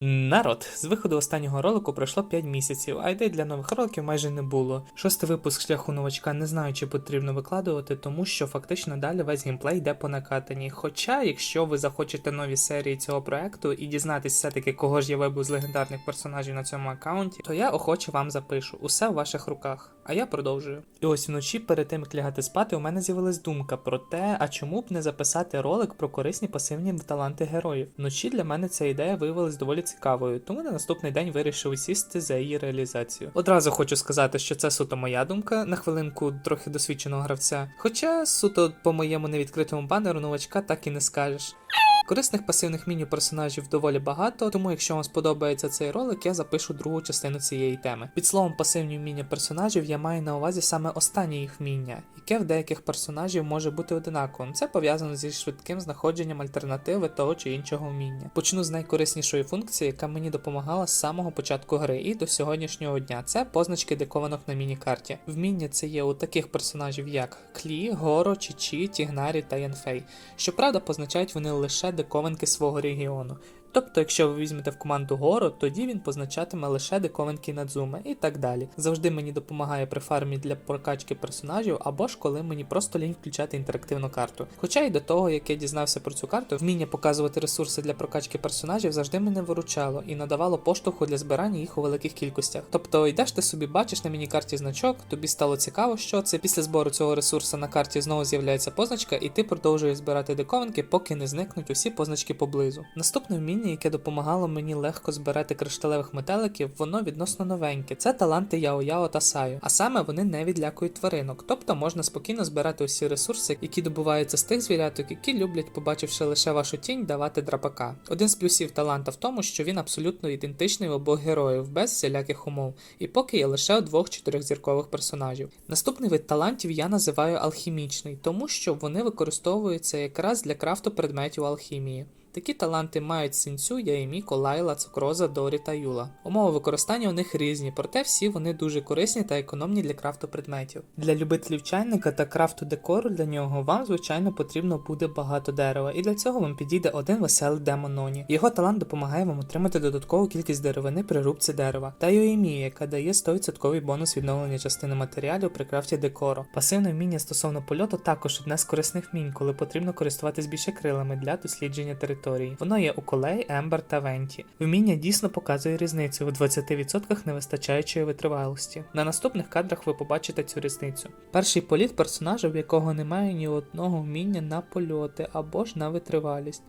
Народ, з виходу останнього ролику пройшло 5 місяців, а ідей для нових роликів майже не було. Шостий випуск шляху новачка не знаю, чи потрібно викладувати, тому що фактично далі весь геймплей йде по накатанні. Хоча, якщо ви захочете нові серії цього проекту і дізнатись все-таки, кого ж я вибив з легендарних персонажів на цьому аккаунті, то я охоче вам запишу. Усе в ваших руках. А я продовжую. І ось вночі, перед тим як лягати спати, у мене з'явилась думка про те, а чому б не записати ролик про корисні пасивні таланти героїв. Вночі для мене ця ідея виявилась доволі цікавою, тому на наступний день вирішив сісти за її реалізацію. Одразу хочу сказати, що це суто моя думка, на хвилинку трохи досвідченого гравця. Хоча суто по моєму невідкритому банеру новачка так і не скажеш. Корисних пасивних міні персонажів доволі багато, тому якщо вам сподобається цей ролик, я запишу другу частину цієї теми. Під словом пасивні вміння персонажів я маю на увазі саме останнє їх вміння, яке в деяких персонажів може бути одинаковим. Це пов'язано зі швидким знаходженням альтернативи того чи іншого вміння. Почну з найкориснішої функції, яка мені допомагала з самого початку гри і до сьогоднішнього дня. Це позначки декованок на міні-карті. Вміння це є у таких персонажів, як Клі, Горо, Чічі, Тігнарі та Янфей. Щоправда, позначають вони лише диковинки свого регіону. Тобто, якщо ви візьмете в команду гору, тоді він позначатиме лише диковинки Надзуми і так далі. Завжди мені допомагає при фармі для прокачки персонажів, або ж коли мені просто лінь включати інтерактивну карту. Хоча й до того, як я дізнався про цю карту, вміння показувати ресурси для прокачки персонажів завжди мене виручало і надавало поштовху для збирання їх у великих кількостях. Тобто йдеш ти собі, бачиш на міні-карті значок, тобі стало цікаво, що це після збору цього ресурсу на карті знову з'являється позначка, і ти продовжуєш збирати диковинки, поки не зникнуть усі позначки поблизу. Наступне вміння, яке допомагало мені легко збирати кришталевих метеликів, воно відносно новеньке. Це таланти Яо-Яо та Саю. А саме вони не відлякують тваринок, тобто можна спокійно збирати усі ресурси, які добуваються з тих звіряток, які люблять, побачивши лише вашу тінь, давати драпака. Один з плюсів таланта в тому, що він абсолютно ідентичний обох героїв, без всіляких умов, і поки є лише у двох чотирьохзіркових персонажів. Наступний вид талантів я називаю алхімічний, тому що вони використовуються якраз для крафту предметів алхімії. Такі таланти мають Синцю, Яєміко, Лайла, Цукроза, Дорі та Юла. Умови використання у них різні, проте всі вони дуже корисні та економні для крафту предметів. Для любителів чайника та крафту декору для нього вам, звичайно, потрібно буде багато дерева, і для цього вам підійде один веселий демон Ноні. Його талант допомагає вам отримати додаткову кількість деревини при рубці дерева, та Йоємія, яка дає 100% бонус відновлення частини матеріалів при крафті декору. Пасивне вміння стосовно польоту також одне з корисних вмінь, коли потрібно користуватись більше крилами для дослідження території. Воно є у колей, Ембер та Венті. Вміння дійсно показує різницю у 20% невистачаючої витривалості. На наступних кадрах ви побачите цю різницю. Перший політ персонажа, в якого немає ні одного вміння на польоти або ж на витривалість.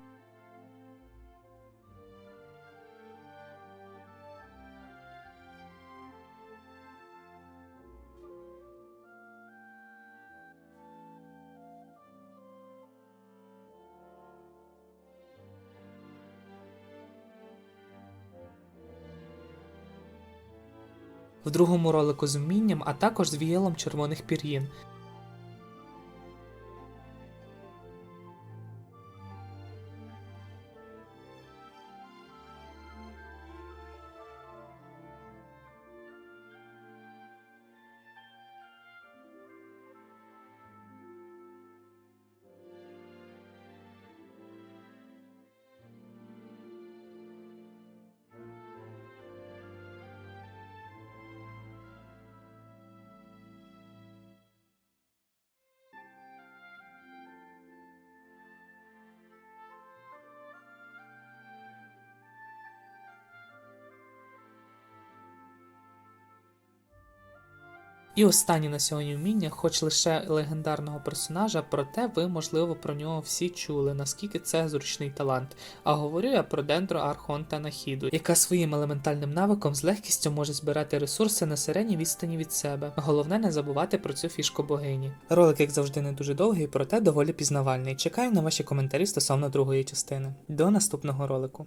В другому ролику з вмінням, а також з віялом червоних пір'їн. І останнє на сьогодні вміння, хоч лише легендарного персонажа, проте ви, можливо, про нього всі чули, наскільки це зручний талант. А говорю я про Дендро Архонта Нахіду, яка своїм елементальним навиком з легкістю може збирати ресурси на середній відстані від себе. Головне не забувати про цю фішку богині. Ролик, як завжди, не дуже довгий, проте доволі пізнавальний. Чекаю на ваші коментарі стосовно другої частини. До наступного ролику.